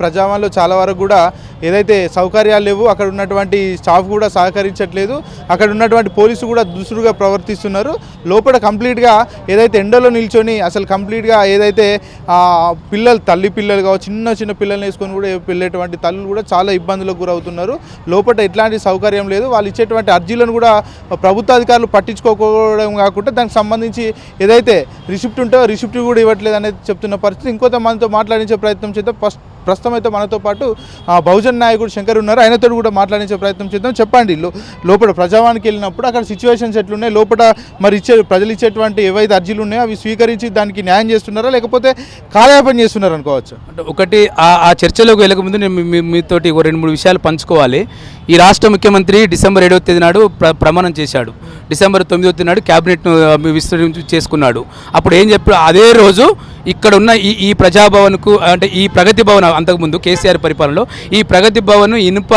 ప్రజావాణిలో చాలా వరకు కూడా ఏదైతే సౌకర్యాలు లేవు అక్కడ ఉన్నటువంటి స్టాఫ్ కూడా సహకరించట్లేదు. అక్కడ ఉన్నటువంటి పోలీసు కూడా దుసుడుగా ప్రవర్తిస్తున్నారు. లోపల కంప్లీట్గా ఏదైతే ఎండలో నిల్చొని అసలు కంప్లీట్గా ఏదైతే పిల్లలు తల్లి పిల్లలు కావచ్చు చిన్న చిన్న పిల్లల్ని వేసుకొని కూడా వెళ్ళేటువంటి తల్లులు కూడా చాలా ఇబ్బందులకు గురవుతున్నారు. లోపల ఎట్లాంటి సౌకర్యం లేదు. వాళ్ళు ఇచ్చేటువంటి అర్జీలను కూడా ప్రభుత్వ అధికారులు పట్టించుకోకపోవడం కాకుండా దానికి సంబంధించి ఏదైతే రిసిప్ట్ ఉంటో రిసిప్ట్ కూడా ఇవ్వట్లేదు అనేది చెప్తున్న పరిస్థితి. ఇంకొంత మనతో మాట్లాడించే ప్రయత్నం చేద్దాం. ఫస్ట్ ప్రస్తుతం అయితే మనతో పాటు ఆ, బహుజన్ నాయకుడు శంకర్ ఉన్నారు. ఆయనతో కూడా మాట్లాడించే ప్రయత్నం చేద్దాం. చెప్పండి లోపల ప్రజావానికి వెళ్ళినప్పుడు అక్కడ సిచ్యువేషన్స్ ఎట్లున్నాయి? లోపల మరి ఇచ్చే ప్రజలు ఇచ్చేటువంటి ఏవైతే అర్జీలు ఉన్నాయో అవి స్వీకరించి దానికి న్యాయం చేస్తున్నారా? లేకపోతే కాలయాపన చేస్తున్నారు అనుకోవచ్చు? అంటే ఒకటి ఆ ఆ చర్చలోకి వెళ్ళకముందు నేను మీతోటి ఒక రెండు మూడు విషయాలు పంచుకోవాలి. ఈ రాష్ట్ర ముఖ్యమంత్రి డిసెంబర్ ఏడవ తేదీ నాడు ప్ర ప్రమాణం చేశాడు. డిసెంబర్ తొమ్మిదవ తేదీ నాడు క్యాబినెట్ను విస్తరించి చేసుకున్నాడు. అప్పుడు ఏం చెప్పాడు అదే రోజు ఇక్కడ ఉన్న ఈ ఈ ప్రజాభవన్కు అంటే ఈ ప్రగతి భవన్ అంతకుముందు కేసీఆర్ పరిపాలనలో ఈ ప్రగతి భవన్ ఇనుప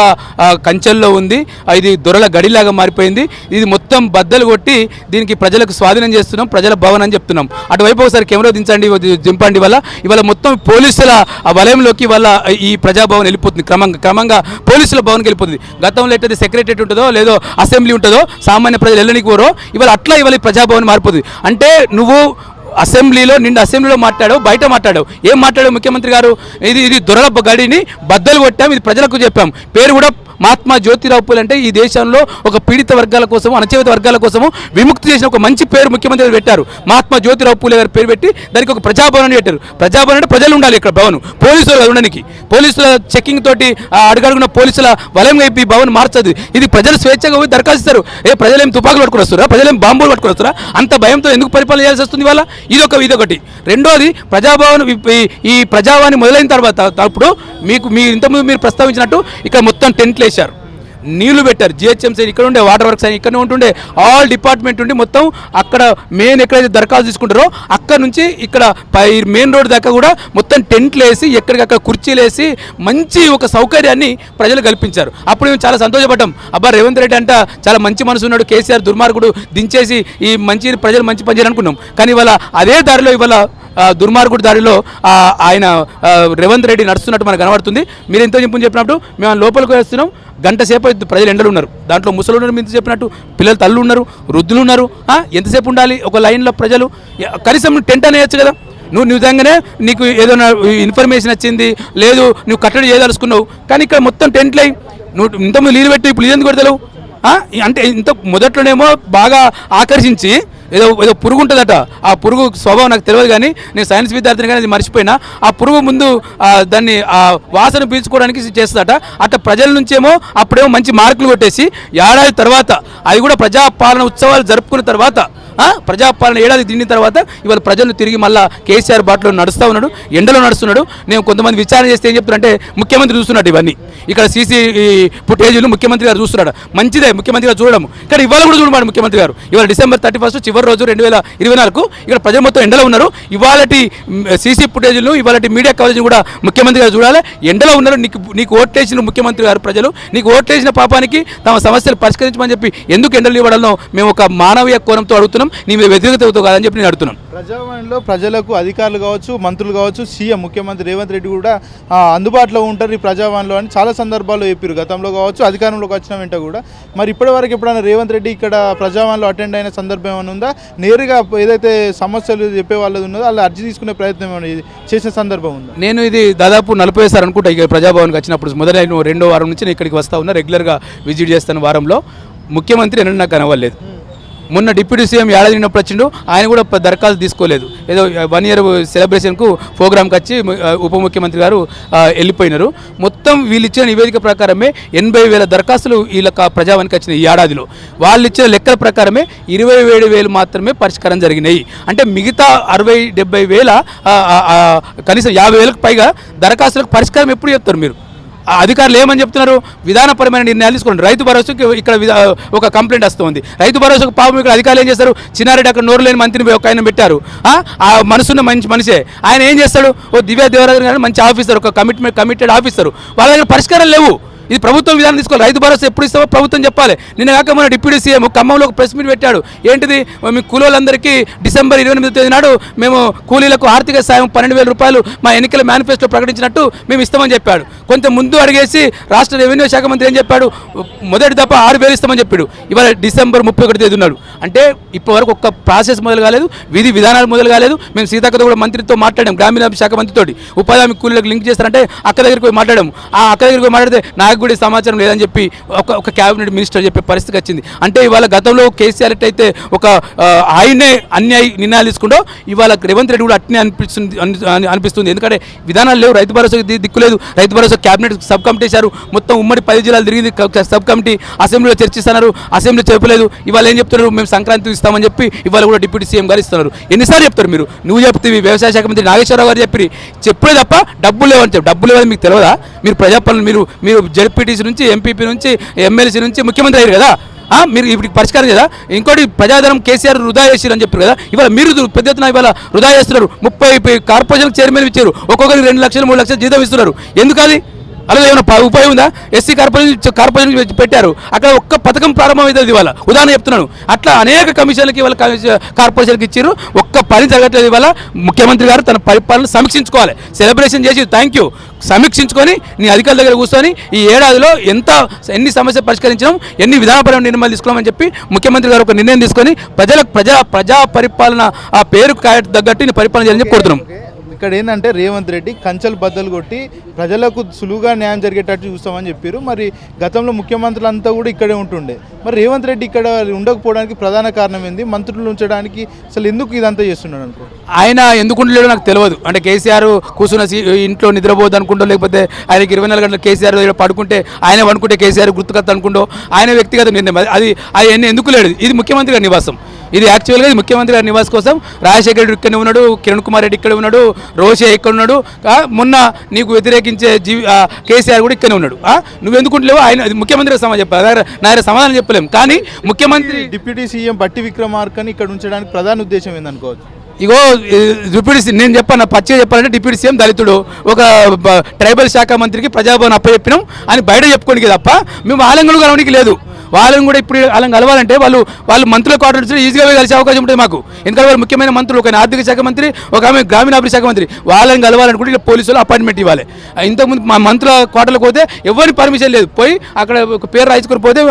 కంచెల్లో ఉంది. ఇది దొరల గడిలాగా మారిపోయింది. ఇది మొత్తం బద్దలు కొట్టి దీనికి ప్రజలకు స్వాధీనం చేస్తున్నాం ప్రజల భవన్ అని చెప్తున్నాం. అటువైపు ఒకసారి కెమెరా దించండి దింపండి వల్ల ఇవాళ మొత్తం పోలీసుల వలయంలోకి వాళ్ళ ఈ ప్రజాభవన్ వెళ్ళిపోతుంది. క్రమంగా క్రమంగా పోలీసుల భవన్కి వెళ్ళిపోతుంది. గతంలో ఎట్లయితే సెక్రటరేట్ ఉంటుందో లేదో అసెంబ్లీ ఉంటుందో సామాన్య ప్రజలు వెళ్ళనికి పోరో ఇవాళ అట్లా ఇవాళ ప్రజాభవన్ మారిపోతుంది. అంటే నువ్వు అసెంబ్లీలో నిండు అసెంబ్లీలో మాట్లాడావు బయట మాట్లాడావు. ఏం మాట్లాడావు ముఖ్యమంత్రి గారు? ఇది ఇది దొరల గడిని బద్దలు కొట్టాం ఇది ప్రజలకు చెప్పాం. పేరు కూడా మహాత్మా జ్యోతిరావు పూలే అంటే ఈ దేశంలో ఒక పీడిత వర్గాల కోసం అణచివేత వర్గాల కోసము విముక్తి చేసిన ఒక మంచి పేరు ముఖ్యమంత్రి గారు పెట్టారు. మహాత్మా జ్యోతిరావు పూలే గారు పేరు పెట్టి దానికి ఒక ప్రజాభవన్ పెట్టారు. ప్రజాభవన్ అంటే ప్రజలు ఉండాలి ఇక్కడ భవన్. పోలీసులు ఉండడానికి. పోలీసుల చెకింగ్ తోటి అడుగడుగున పోలీసుల వలయం వైపు ఈ భవన్ మార్చదు. ఇది ప్రజలు స్వేచ్ఛగా పోయి దరఖాస్తు ఏ ప్రజలేం తుపాకులు పట్టుకుని వస్తారా ప్రజలేం బాంబులు పట్టుకుని వస్తారా అంత భయంతో ఎందుకు పరిపాలన చేయాల్సి వస్తుంది వాళ్ళ ఇదొక ఇదొకటి. రెండోది ప్రజాభవన్ ఈ- ఈ ప్రజావాణి మొదలైన తర్వాత అప్పుడు మీకు మీరు ఇంతకుముందు మీరు ప్రస్తావించినట్టు ఇక్కడ మొత్తం టెంట్లు పడేశారు నీళ్ళు పెట్టారు. జిహెచ్ఎంసీ ఇక్కడ ఉండే వాటర్ వర్క్స్ అని ఇక్కడనే ఉంటుండే. ఆల్ డిపార్ట్మెంట్ ఉండి మొత్తం అక్కడ మెయిన్ ఎక్కడైతే దరఖాస్తు తీసుకుంటారో అక్కడ నుంచి ఇక్కడ పై మెయిన్ రోడ్ దాకా కూడా మొత్తం టెంట్లు వేసి ఎక్కడికక్కడ కుర్చీలు వేసి మంచి ఒక సౌకర్యాన్ని ప్రజలు కల్పించారు. అప్పుడు మేము చాలా సంతోషపడ్డాం. అబ్బా రేవంత్ రెడ్డి అంట చాలా మంచి మనసు ఉన్నాడు. కేసీఆర్ దుర్మార్గుడు దించేసి ఈ మంచి ప్రజలు మంచి పని చేయాలనుకున్నాం. కానీ ఇవాళ అదే దారిలో ఇవాళ దుర్మార్గుడి దారిలో ఆయన రేవంత్ రెడ్డి నడుస్తున్నట్టు మనకు కనబడుతుంది. మీరు ఎంతో చెప్పని చెప్పినప్పుడు మేము లోపలికి వేస్తున్నాం. గంట సేపు ప్రజలు ఎండలు ఉన్నారు. దాంట్లో ముసలు ఉన్నారు మీరు చెప్పినట్టు. పిల్లలు తల్లు ఉన్నారు వృద్ధులు ఉన్నారు ఎంతసేపు ఉండాలి? ఒక లైన్లో ప్రజలు కనీసం టెంట్ అనేయచ్చు కదా. నువ్వు నిజంగానే నీకు ఏదైనా ఇన్ఫర్మేషన్ వచ్చింది లేదు నువ్వు కట్టడి చేయదలుచుకున్నావు. కానీ ఇక్కడ మొత్తం టెంట్లు అయి నువ్వు ఇంతకుముందు నీళ్ళు పెట్టి ఇప్పుడు ఎందుకు పెడతావు అంటే ఇంత మొదట్లోనేమో బాగా ఆకర్షించి ఏదో ఏదో పురుగు ఉంటుందట ఆ పురుగు స్వభావం నాకు తెలియదు కానీ నేను సైన్స్ విద్యార్థిని కానీ అది మర్చిపోయినా. ఆ పురుగు ముందు దాన్ని ఆ వాసన పీల్చుకోవడానికి చేస్తుందట. అట్లా ప్రజల నుంచేమో అప్పుడేమో మంచి మార్కులు కొట్టేసి ఏడాది తర్వాత అది కూడా ప్రజాపాలన ఉత్సవాలు జరుపుకున్న తర్వాత ప్రజాపాలన ఏడాది తిన్న తర్వాత ఇవాళ ప్రజలు తిరిగి మళ్ళా కేసీఆర్ బాటలో నడుస్తూ ఉన్నాడు ఎండలో నడుస్తున్నాడు. నేను కొంతమంది విచారణ చేస్తే ఏం చెప్తున్నారంటే ముఖ్యమంత్రి చూస్తున్నాడు ఇవన్నీ. ఇక్కడ సీసీ ఫుటేజీలు ముఖ్యమంత్రి గారు చూస్తున్నాడు. మంచిదే ముఖ్యమంత్రి గారు చూడడం. ఇక్కడ ఇవాళ కూడా చూడమాడు ముఖ్యమంత్రి గారు. ఇవాళ డిసెంబర్ థర్టీ ఫస్ట్ చివరి రోజు రెండు వేల ఇరవై నాలుగు ఇక్కడ ప్రజలు మొత్తం ఎండలో ఉన్నారు. ఇవాళటి సీసీ ఫుటేజీలు ఇవాళటి మీడియా కవరేజ్ కూడా ముఖ్యమంత్రి గారు చూడాలి. ఎండలో ఉన్నారు. నీకు నీకు ఓట్లేసిన ముఖ్యమంత్రి గారు ప్రజలు. నీకు ఓట్లేసిన పాపానికి తమ సమస్యలు పరిష్కరించమని చెప్పి ఎందుకు ఎండలు ఇవ్వడంలో మేము ఒక మానవీయ కోణంతో అడుగుతున్నాం. నీ మీద వ్యతిరేకతతో కాదని చెప్పి నేను అడుగుతున్నాను. ప్రజావాణిలో ప్రజలకు అధికారులు కావచ్చు మంత్రులు కావచ్చు సీఎం ముఖ్యమంత్రి రేవంత్ రెడ్డి కూడా అందుబాటులో ఉంటారు ఈ ప్రజావాణిలో అని చాలా సందర్భాల్లో చెప్పారు. గతంలో కావచ్చు అధికారంలోకి వచ్చిన వెంట కూడా. మరి ఇప్పటి వరకు ఎప్పుడైనా రేవంత్ రెడ్డి ఇక్కడ ప్రజావాణిలో అటెండ్ అయిన సందర్భం ఏమైనా ఉందా? నేరుగా ఏదైతే సమస్యలు చెప్పే వాళ్ళది ఉన్నదో వాళ్ళు అర్జీ తీసుకునే ప్రయత్నం ఏమైనా చేసిన సందర్భం ఉందా? నేను ఇది దాదాపు నలభై సార్ అనుకుంటా ఇక ప్రజాభవన్కి వచ్చినప్పుడు మొదలైన రెండో వారం నుంచి నేను ఇక్కడికి వస్తా ఉన్నా రెగ్యులర్గా విజిట్ చేస్తాను వారంలో. ముఖ్యమంత్రి ఎన్నడూ నాకు కనవలేదు మొన్న డిప్యూటీ సీఎం ఏడాది నిన్నప్పుడు వచ్చిండు ఆయన కూడా దరఖాస్తు తీసుకోలేదు. ఏదో వన్ ఇయర్ సెలబ్రేషన్కు ప్రోగ్రామ్కి వచ్చి ఉప ముఖ్యమంత్రి గారు వెళ్ళిపోయినారు. మొత్తం వీళ్ళు ఇచ్చిన నివేదిక ప్రకారమే ఎనభై వేల దరఖాస్తులు వీళ్ళ ప్రజావానికి వచ్చిన ఈ ఏడాదిలో. వాళ్ళు ఇచ్చిన లెక్కల ప్రకారమే ఇరవై ఏడు వేలు మాత్రమే పరిష్కారం జరిగినాయి. అంటే మిగతా అరవై డెబ్బై వేల కనీసం యాభై వేలకు పైగా దరఖాస్తులకు పరిష్కారం ఎప్పుడు చెప్తారు మీరు? అధికారులు ఏమని చెప్తున్నారు? విధానపరమైన నిర్ణయాలు తీసుకోండి. రైతు భరోసాకి ఇక్కడ ఒక కంప్లైంట్ వస్తుంది. రైతు భరోసాకు పాపం ఇక్కడ అధికారులు ఏం చేస్తారు? చిన్నారెడ్డి అక్కడ నోరు లేని మంత్రిని ఒక ఆయన పెట్టారు. ఆ? మనసున్న మంచి మనిషే. ఆయన ఏం చేస్తాడు? ఓ దివ్య దేవరాజు గారు మంచి ఆఫీసర్ ఒక కమిట్మెంట్ కమిటెడ్ ఆఫీసర్. వాళ్ళ దగ్గర పరిష్కారం లేవు. ఇది ప్రభుత్వం విధానం తీసుకోవాలి. రైతు భరోసా ఎప్పుడు ఇస్తామో ప్రభుత్వం చెప్పాలి. నిన్న కాక మన డిప్యూటీ సీఎం ఖమ్మంలో ఒక ప్రెస్ మీట్ పెట్టాడు. ఏంటిది? మీ కూలీలందరికీ డిసెంబర్ ఇరవై ఎనిమిది తేదీ నాడు మేము కూలీలకు ఆర్థిక సాయం పన్నెండు వేల రూపాయలు మా ఎన్నికల మేనిఫెస్టో ప్రకటించినట్టు మేము ఇస్తామని చెప్పాడు. కొంచెం ముందు అడిగేసి రాష్ట్ర రెవెన్యూ శాఖ మంత్రి ఏం చెప్పాడు? మొదటి దఫా ఆరు వేలు ఇస్తామని చెప్పాడు. ఇవాళ డిసెంబర్ ముప్పై ఒకటి తేదీ ఉన్నాడు అంటే ఇప్పటివరకు ఒక్క ప్రాసెస్ మొదలు కాలేదు విధి విధానాలు మొదలు కాలేదు. మేము సీతాకతో కూడా మంత్రితో మాట్లాడాం గ్రామీణాభివృద్ధి శాఖ మంత్రితోటి. ఉపాధి హామీ కూలీలకు లింక్ చేస్తారంటే అక్క దగ్గరికి పోయి మాట్లాడాము ఆ అక్క దగ్గరికి పోయి మాట్లాడితే నాకు కూడా సమాచారం లేదని చెప్పి ఒక ఒక క్యాబినెట్ మినిస్టర్ చెప్పే పరిస్థితి వచ్చింది. అంటే ఇవాళ గతంలో కేసీఆర్ అయితే ఒక ఆయనే అన్యాయ నిర్ణయాలు తీసుకుంటో ఇవాళ రేవంత్ రెడ్డి కూడా అట్నే అనిపిస్తుంది అని- అనిపిస్తుంది. ఎందుకంటే విధానాలు లేవు Rythu Bharosa దిక్కులేదు Rythu Bharosa cabinet sub committee చేశారు మొత్తం ఉమ్మడి పది జిల్లాలు తిరిగింది. సబ్ కమిటీ అసెంబ్లీలో చర్చిస్తున్నారు. అసెంబ్లీ చెప్పలేదు ఇవాళ ఏం చెప్తున్నారు? మేము సంక్రాంతి ఇస్తామని చెప్పి ఇవాళ కూడా డిప్యూటీ సీఎం గారు ఇస్తున్నారు. ఎన్నిసార్లు చెప్తారు మీరు? నువ్వు చెప్తే వ్యవసాయ శాఖ మంత్రి నాగేశ్వరరావు గారు చెప్పి చెప్పే తప్ప డబ్బులు లేవని చెప్పి డబ్బులు లేవని మీకు తెలియదా? మీరు ప్రజాపాలన మీరు మీరు జడ్పీటీసీ నుంచి ఎంపీపీ నుంచి ఎమ్మెల్సీ నుంచి ముఖ్యమంత్రి అయ్యారు కదా? మీరు ఇప్పుడు పరిష్కారం కదా ఇంకోటి ప్రజాధనం కేసీఆర్ వృధా చేసిరు అని చెప్పారు కదా? ఇవాళ మీరు పెద్ద ఎత్తున ఇవాళ వృధా చేస్తున్నారు. ముప్పై కార్పొరేషన్ చైర్మన్ ఇచ్చారు. ఒక్కొక్కరికి రెండు లక్షలు మూడు లక్షలు జీతం ఇస్తున్నారు. ఎందుకు అలా ఏమైనా ఉపాయం ఉందా? ఎస్సీ కార్పొరేషన్ కార్పొరేషన్ పెట్టారు. అక్కడ ఒక్క పథకం ప్రారంభమైంది ఇవాళ. ఉదాహరణ చెప్తున్నాను. అట్లా అనేక కమిషన్లకి ఇవాళ కార్పొరేషన్కి ఇచ్చారు ఒక్క పని జరగట్లేదు ఇవాళ. ముఖ్యమంత్రి గారు తన పరిపాలన సమీక్షించుకోవాలి. సెలబ్రేషన్ చేసి థ్యాంక్ యూ. సమీక్షించుకొని నీ అధికారుల దగ్గర కూర్చొని ఈ ఏడాదిలో ఎంత ఎన్ని సమస్యలు పరిష్కరించడం ఎన్ని విధానపరమైన నిర్ణయాలు తీసుకోమని చెప్పి ముఖ్యమంత్రి గారు ఒక నిర్ణయం తీసుకొని ప్రజలకు ప్రజా ప్రజా పరిపాలన ఆ పేరు తగ్గట్టు నీ పరిపాలన చేయాలని చెప్పి కోరుతున్నాం. ఇక్కడ ఏంటంటే రేవంత్ రెడ్డి కంచెలు బద్దలు కొట్టి ప్రజలకు సులువుగా న్యాయం జరిగేటట్టు చూస్తామని చెప్పారు. మరి గతంలో ముఖ్యమంత్రులంతా కూడా ఇక్కడే ఉంటుండే. మరి రేవంత్ రెడ్డి ఇక్కడ ఉండకపోవడానికి ప్రధాన కారణం ఏంది? మంత్రులు ఉంచడానికి అసలు ఎందుకు ఇదంతా చేస్తున్నాడు అనుకో? ఆయన ఎందుకు ఉండలేడో నాకు తెలియదు. అంటే కేసీఆర్ కూర్చున్న సీ- ఇంట్లో నిద్రపోదు అనుకుంటో లేకపోతే ఆయనకి ఇరవై నాలుగు గంటలు కేసీఆర్ పడుకుంటే ఆయన పడుకుంటే కేసీఆర్ గుర్తుకొస్తా అనుకుంటో ఆయన వ్యక్తిగత నిర్ణయం. అది. అది అది ఎందుకు లేడు? ఇది ముఖ్యమంత్రి గారి నివాసం. ఇది యాక్చువల్గా ఇది ముఖ్యమంత్రి గారి నివాస్ కోసం. రాజశేఖర రెడ్డి ఇక్కడే ఉన్నాడు కిరణ్ కుమార్ రెడ్డి ఇక్కడ ఉన్నాడు రోషే ఇక్కడ ఉన్నాడు. మొన్న నీకు వ్యతిరేకించే జీవి కేసీఆర్ కూడా ఇక్కడే ఉన్నాడు. ఆ, నువ్వు ఎందుకు ఉండలేవు ఆయన ముఖ్యమంత్రి సమాధానం చెప్పాలి. నా దగ్గర- నా దగ్గర సమాధానం చెప్పలేం. కానీ ముఖ్యమంత్రి డిప్యూటీ సీఎం బట్టి విక్రమార్కని ఇక్కడ ఉంచడానికి ప్రధాన ఉద్దేశం ఏందనుకోవచ్చు? ఇగో డిప్యూటీ నేను చెప్పాను పచ్చిగా చెప్పాలంటే డిప్యూటీ సీఎం దళితుడు. ఒక ట్రైబల్ శాఖ మంత్రికి ప్రజాభవన్ అప్పచెప్పినాం. అని బయట చెప్పుకోనికి తప్ప మేము కూడా కలవడానికి లేదు. వాళ్ళని కూడా ఇప్పుడు వాళ్ళని కలవాలంటే వాళ్ళు వాళ్ళు మంత్రుల క్వార్టర్స్ ఈజీగా కలిసే అవకాశం ఉంటుంది మాకు. ఎందుకంటే వాళ్ళు ముఖ్యమైన మంత్రులు. ఒక ఆర్థిక శాఖ మంత్రి ఒక ఆమె గ్రామీణాభివృద్ధి శాఖ మంత్రి. వాళ్ళని కలవాలనుకుంటే ఇలా పోలీసులు అపాయింట్మెంట్ ఇవ్వాలి. ఇంతకుముందు మా మంత్రుల క్వార్టర్లకు పోతే ఎవరి పర్మిషన్ లేదు. పోయి అక్కడ ఒక పేరు రాయించుకొని పోతే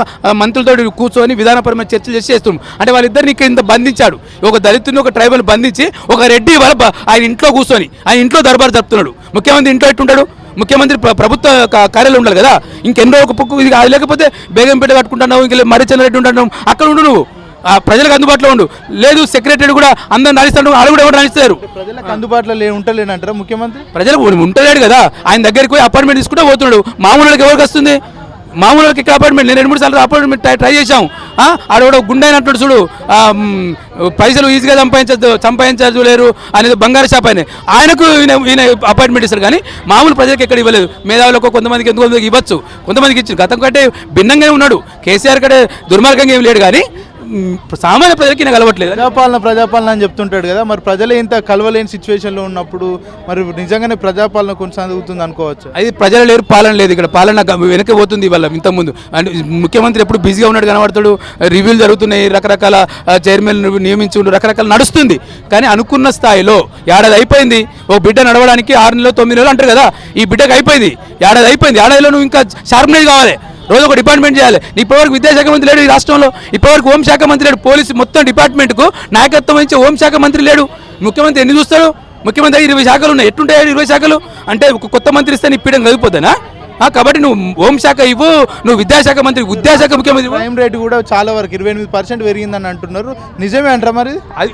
మంత్రులతో కూర్చొని విధానపరమైన చర్చలు చేసి చేస్తున్నాం అంటే వాళ్ళిద్దరిని ఇక్కడ ఇంత బంధించాడు. ఒక దళితుని ఒక ట్రైబల్ బంధించి ఒక రెడ్డి వాళ్ళ ఆయన ఇంట్లో కూర్చొని ఆయన ఇంట్లో దర్బారు జరుపుతున్నాడు. ముఖ్యమంత్రి ఇంట్లో ఎట్టుంటాడు? ముఖ్యమంత్రి ప్ర- ప్రభుత్వ కార్యాలయం ఉండాలి కదా. ఇంకెన్నో ఒక పుక్కు ఇది అది లేకపోతే బేగంపేట కట్టుకుంటున్నావు ఇంక మర్రిచంద్ర రెడ్డి ఉంటున్నావు. అక్కడ ఉండు నువ్వు. ఆ ప్రజలకు అందుబాటులో ఉండు. లేదు సెక్రటరీ కూడా అందరు నడుస్తాడు వాళ్ళు కూడా ఎవరు నడుస్తారు ప్రజలకు అందుబాటులో లే ఉంటలేనంటారా ముఖ్యమంత్రి? ప్రజలకు ఉంటలేడు కదా. ఆయన దగ్గరికి పోయి అపాయింట్మెంట్ తీసుకుంటే పోతున్నాడు. మామూలు ఎవరికి వస్తుంది? మామూలు వాళ్ళకి ఇక్కడ అపాయింట్మెంట్ నేను రెండు మూడు సార్లు అపాయింట్మెంట్ ట్రై ట్రై చేశాం. ఆడ కూడా గుండె అయినట్టు చూడు. పైసలు ఈజీగా సంపాదించద్దు సంపాదించదు లేరు అనేది బంగారు షాప్ ఆయన. ఆయనకు ఈయన అపార్ట్మెంట్ అపాయింట్మెంట్ ఇస్తారు కానీ మామూలు ప్రజలకు ఎక్కడ ఇవ్వలేదు. మేధావులకు కొంతమందికి ఎందుకు ఇవ్వచ్చు? కొంతమందికి ఇచ్చారు గతం కంటే భిన్నంగానే ఉన్నాడు. కేసీఆర్ కంటే దుర్మార్గంగా ఏం లేడు కానీ సామాన్య ప్రజలకి ఈయన కలవట్లేదు? ప్రజాపాలన ప్రజాపాలన అని చెప్తుంటాడు కదా. మరి ప్రజలే ఇంత కలవలేని సిచ్యువేషన్లో ఉన్నప్పుడు మరి నిజంగానే ప్రజాపాలన కొనసాగుతుంది అనుకోవచ్చు? అది ప్రజలు లేరు పాలన లేదు. ఇక్కడ పాలన వెనక్కి పోతుంది ఇవాళ ఇంతకుముందు. అంటే ముఖ్యమంత్రి ఎప్పుడు బిజీగా ఉన్నాడు కనబడతాడు. రివ్యూలు జరుగుతున్నాయి రకరకాల చైర్మన్ నియమించుకుంటూ రకరకాల నడుస్తుంది. కానీ అనుకున్న స్థాయిలో ఏడాది అయిపోయింది. ఓ బిడ్డ నడవడానికి ఆరు నెలలు తొమ్మిది నెలలు అంటారు కదా. ఈ బిడ్డకి అయిపోయింది. ఏడాది అయిపోయింది. ఏడాదిలో నువ్వు ఇంకా షార్ప్నైజ్ కావాలి. రోజు ఒక డిపార్ట్మెంట్ చేయాలి. ఇప్పటివరకు విద్యాశాఖ మంత్రి లేడు ఈ రాష్ట్రంలో. ఇప్పటివరకు హోంశాఖ మంత్రి లేడు. పోలీసు మొత్తం డిపార్ట్మెంట్కు నాయకత్వం వహించే హోంశాఖ మంత్రి లేడు. ముఖ్యమంత్రి ఎన్ని చూస్తాడు? ముఖ్యమంత్రి ఇరవై శాఖలు ఉన్నాయి. ఎట్టుంటాయి ఇరవై శాఖలు? అంటే ఒక కొత్త మంత్రి ఇస్తే నీ పీడం కలిగిపోతానా కాబట్టి నువ్వు హోంశాఖ ఇవ్వు నువ్వు విద్యాశాఖ మంత్రి విద్యాశాఖ ముఖ్యమంత్రి. క్రైమ్ రేట్ కూడా చాలా వరకు ఇరవై ఎనిమిది పర్సెంట్ పెరిగిందని అంటున్నారు. నిజమే అంటారా మరి? అది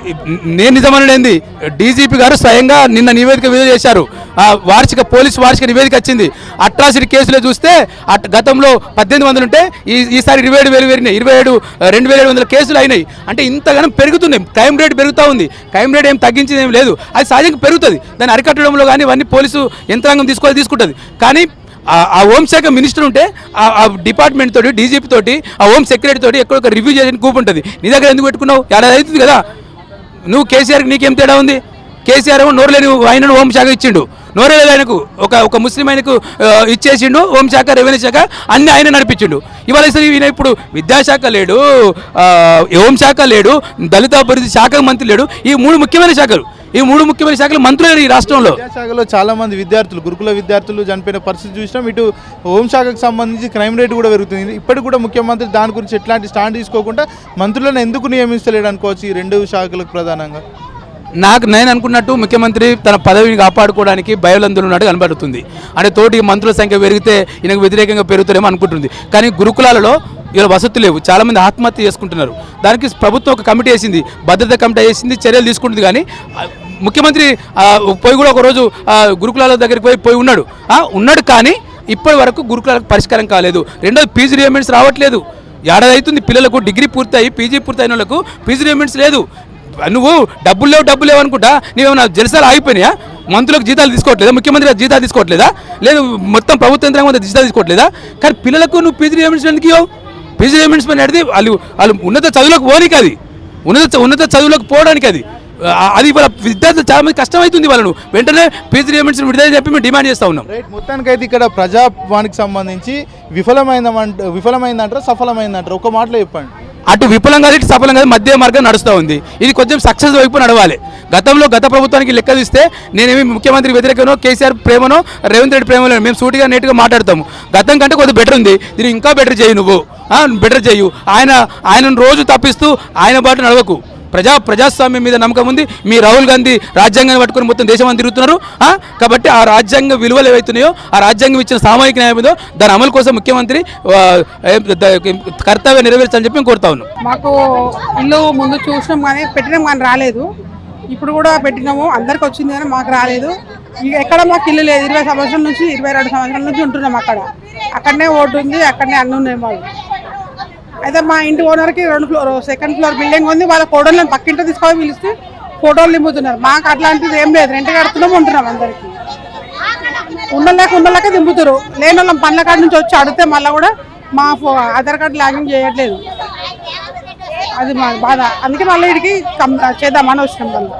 నేను నిజమనడేంది డీజీపీ గారు స్వయంగా నిన్న నివేదిక విడుదల చేశారు. ఆ వార్షిక పోలీస్ వార్షిక నివేదిక వచ్చింది. అట్రాసిటీ కేసులో చూస్తే అట్ గతంలో పద్దెనిమిది వందలు ఉంటే ఈ ఈసారి ఇరవై ఏడు వేలు పెరిగినాయి. ఇరవై ఏడు రెండు వేల ఏడు వందల కేసులు అయినాయి. అంటే ఇంతగానం పెరుగుతున్నాయి. క్రైమ్ రేట్ పెరుగుతూ ఉంది. క్రైమ్ రేట్ ఏం తగ్గించింది ఏం లేదు. అది సహజంగా పెరుగుతుంది. దాన్ని అరికట్టడంలో కానీ ఇవన్నీ పోలీసు యంత్రాంగం తీసుకోవాలి తీసుకుంటుంది. కానీ ఆ- హోంశాఖ మినిస్టర్ ఉంటే ఆ- డిపార్ట్మెంట్ తోటి డీజీపీ తోటి ఆ హోమ్ సెక్రటరీ తోటి ఎక్కడ ఒక రివ్యూ చేసిన కూపు ఉంటుంది. నీ దగ్గర ఎందుకు పెట్టుకున్నావు? ఏడాది అవుతుంది కదా. నువ్వు కేసీఆర్కి నీకేం తేడా ఉంది? కేసీఆర్ నోరలేని ఆయనను హోంశాఖ ఇచ్చిండు. నోరలేదు ఆయనకు ఒక ఒక ముస్లిం ఆయనకు ఇచ్చేసిండు హోంశాఖ రెవెన్యూ శాఖ అన్ని ఆయన నడిపించిండు. ఇవాళ సరే ఈయన ఇప్పుడు విద్యాశాఖ లేడు హోంశాఖ లేడు దళిత అభివృద్ధి శాఖ మంత్రి లేడు ఈ మూడు ముఖ్యమైన శాఖలు. ఈ మూడు ముఖ్యమైన శాఖలు మంత్రులు ఈ రాష్ట్రంలో. విద్యాశాఖలో చాలా మంది విద్యార్థులు గురుకుల విద్యార్థులు చనిపోయిన పరిస్థితి చూసినాం. ఇటు హోంశాఖకు సంబంధించి క్రైమ్ రేట్ కూడా పెరుగుతుంది. ఇప్పటికి కూడా ముఖ్యమంత్రి దాని గురించి ఎట్లాంటి స్టాండ్ తీసుకోకుండా మంత్రులను ఎందుకు నియమిస్తలేడు అనుకోవచ్చు ఈ రెండు శాఖలకు ప్రధానంగా? నాకు నేను అనుకున్నట్టు ముఖ్యమంత్రి తన పదవిని కాపాడుకోవడానికి భయలందులు ఉన్నట్టు కనబడుతుంది. అంటే తోటి మంత్రుల సంఖ్య పెరిగితే ఈయనకు వ్యతిరేకంగా పెరుగుతారేమో అనుకుంటుంది. కానీ గురుకులాలలో ఇలా వసతులు లేవు. చాలామంది ఆత్మహత్య చేసుకుంటున్నారు. దానికి ప్రభుత్వం ఒక కమిటీ వేసింది. భద్రత కమిటీ వేసింది. చర్యలు తీసుకుంటుంది కానీ ముఖ్యమంత్రి పోయి కూడా ఒకరోజు గురుకులాల దగ్గరికి పోయి పోయి ఉన్నాడు. ఉన్నాడు కానీ ఇప్పటి వరకు గురుకులాలకు పరిష్కారం కాలేదు. రెండోది ఫీజు రియంబర్స్ రావట్లేదు. ఏడాది అవుతుంది పిల్లలకు డిగ్రీ పూర్తయి పీజీ పూర్తయిన వాళ్ళకు ఫీజు రియంబర్స్ లేదు. నువ్వు డబ్బులు లేవు డబ్బులు లేవు అనుకుంటా నీవేమన్నా జలసాలు ఆగిపోయినాయా? మంత్రులకు జీతాలు తీసుకోవట్లేదా? ముఖ్యమంత్రి జీతాలు తీసుకోవట్లేదా? లేదు మొత్తం ప్రభుత్వ యంత్రాంగం జీతాలు తీసుకోవట్లేదా? కానీ పిల్లలకు నువ్వు పీజీ రియంబర్స్ ఎందుకు ఇవ్వవు? పీజీ రియంబర్స్ మీద అడిగి వాళ్ళు వాళ్ళు ఉన్నత చదువులకు పోనీకి అది. ఉన్నత ఉన్నత చదువులకు పోవడానికి అది. అది వాళ్ళ విద్యార్థులు చాలా మంది కష్టమవుతుంది వాళ్ళను. వెంటనే పీజీ రిమెంట్స్ విడుదల చెప్పి మేము డిమాండ్ చేస్తా ఉన్నాం. రైట్ మొత్తానికైతే ఇక్కడ ప్రజావానికి సంబంధించి విఫలమైన విఫలమైందంటారా సఫలమైందంటారా? ఒక మాటలో చెప్పండి. అటు విఫలంగా ఇటు సఫలంగా మధ్య మార్గం నడుస్తూ ఉంది. ఇది కొంచెం సక్సెస్ వైపు నడవాలి. గతంలో గత ప్రభుత్వానికి లెక్క చూస్తే నేనేమి ముఖ్యమంత్రి వ్యతిరేకనో కేసీఆర్ ప్రేమనో రేవంత్ రెడ్డి ప్రేమలో మేము సూటిగా నేటిగా మాట్లాడతాము. గతం కంటే కొద్దిగా బెటర్ ఉంది. దీన్ని ఇంకా బెటర్ చేయి నువ్వు. బెటర్ చేయు. ఆయన ఆయనను రోజు తప్పిస్తూ ఆయన బాటు నడవకు. ప్రజా ప్రజాస్వామ్యం మీద నమ్మకం ఉంది. మీ రాహుల్ గాంధీ రాజ్యాంగాన్ని పట్టుకొని మొత్తం దేశం అని తిరుగుతున్నారు. కాబట్టి ఆ రాజ్యాంగ విలువలు ఏవైతున్నాయో ఆ రాజ్యాంగం ఇచ్చిన సామాజిక న్యాయం ఏదో దాని అమలు కోసం ముఖ్యమంత్రి కర్తవ్యం నెరవేర్చాలని చెప్పి మేము కోరుతా ఉన్నాం. మాకు ఇల్లు ముందు చూసినాం కానీ పెట్టినాం కానీ రాలేదు. ఇప్పుడు కూడా పెట్టినాము. అందరికి వచ్చింది కానీ మాకు రాలేదు. ఎక్కడ మాకు ఇల్లు లేదు. ఇరవై సంవత్సరాల నుంచి ఇరవై రెండు సంవత్సరాల నుంచి ఉంటున్నాం అక్కడ. అక్కడనే ఓటు ఉంది అక్కడనే అన్ని ఉన్నాయి మాకు. అయితే మా ఇంటి ఓనర్కి రెండు ఫ్లోర్ సెకండ్ ఫ్లోర్ బిల్డింగ్ ఉంది. వాళ్ళ ఫోటోలను పక్కింటి తీసుకొని పిలిస్తే ఫోటోలు దింపుతున్నారు మాకు అట్లాంటిది ఏం లేదు. రెంట్ కడుతున్నాం ఉంటున్నాం అందరికీ. ఉండలేక ఉండలేక దింపుతారు. లేని వాళ్ళం పనుల కాడ నుంచి వచ్చి అడిగితే మళ్ళీ కూడా మా ఫో- ఆధార్ కార్డు లాగిన్ చేయట్లేదు. అది మా బాధ. అందుకే మళ్ళీ ఇడికి చేద్దామని వచ్చినాం మళ్ళీ.